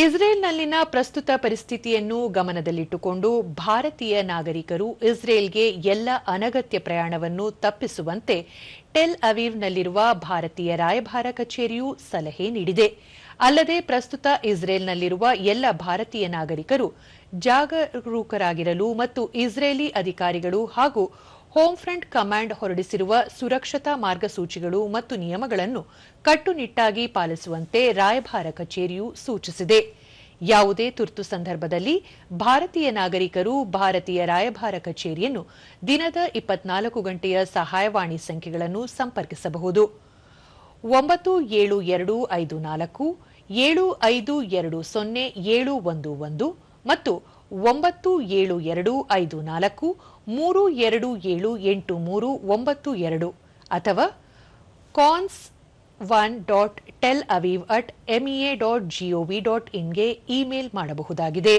ಇಸ್ರೇಲ್ನಲ್ಲಿನ ಪ್ರಸ್ತುತ ಪರಿಸ್ಥಿತಿಯನ್ನು ಗಮನದಲ್ಲಿಟ್ಟುಕೊಂಡು ಭಾರತೀಯ ನಾಗರಿಕರು ಇಸ್ರೇಲ್ಗೆ ಎಲ್ಲ ಅನಗತ್ಯ ಪ್ರಯಾಣವನ್ನು ತಪ್ಪಿಸುವಂತೆ ಟೆಲ್ ಅವೀವ್ನಲ್ಲಿರುವ ಭಾರತೀಯ ರಾಯಭಾರ ಕಚೇರಿಯು ಸಲಹೆ ನೀಡಿದೆ. ಅಲ್ಲದೆ ಪ್ರಸ್ತುತ ಇಸ್ರೇಲ್ನಲ್ಲಿರುವ ಎಲ್ಲ ಭಾರತೀಯ ನಾಗರಿಕರು ಜಾಗರೂಕರಾಗಿರಲು ಮತ್ತು ಇಸ್ರೇಲಿ ಅಧಿಕಾರಿಗಳು ಹಾಗೂ ಹೋಮ್ ಫ್ರಂಟ್ ಕಮಾಂಡ್ ಹೊರಡಿಸಿರುವ ಸುರಕ್ಷತಾ ಮಾರ್ಗಸೂಚಿಗಳು ಮತ್ತು ನಿಯಮಗಳನ್ನು ಕಟ್ಟುನಿಟ್ಟಾಗಿ ಪಾಲಿಸುವಂತೆ ರಾಯಭಾರ ಕಚೇರಿಯು ಸೂಚಿಸಿದೆ. ಯಾವುದೇ ತುರ್ತು ಸಂದರ್ಭದಲ್ಲಿ ಭಾರತೀಯ ನಾಗರಿಕರು ಭಾರತೀಯ ರಾಯಭಾರ ಕಚೇರಿಯನ್ನು ದಿನದ ಇಪ್ಪತ್ನಾಲ್ಕು ಗಂಟೆಯ ಸಹಾಯವಾಣಿ ಸಂಖ್ಯೆಗಳನ್ನು ಸಂಪರ್ಕಿಸಬಹುದು. ಒಂಬತ್ತು ಏಳು ಎರಡು ಐದು ನಾಲ್ಕು, ಏಳು ಐದು ಎರಡು ಸೊನ್ನೆ ಏಳು ಒಂದು ಒಂದು ಮತ್ತು ಒಂಬತ್ತು ಏಳು ಎರಡು ಐದು ನಾಲ್ಕು, ಮೂರು ಎರಡು ಏಳು ಎಂಟು ಮೂರು ಒಂಬತ್ತು ಎರಡು ಅಥವಾ cons one dot Tel Aviv at MEA dot GOV dot ಇನ್ಗೆ email ಮಾಡಬಹುದಾಗಿದೆ.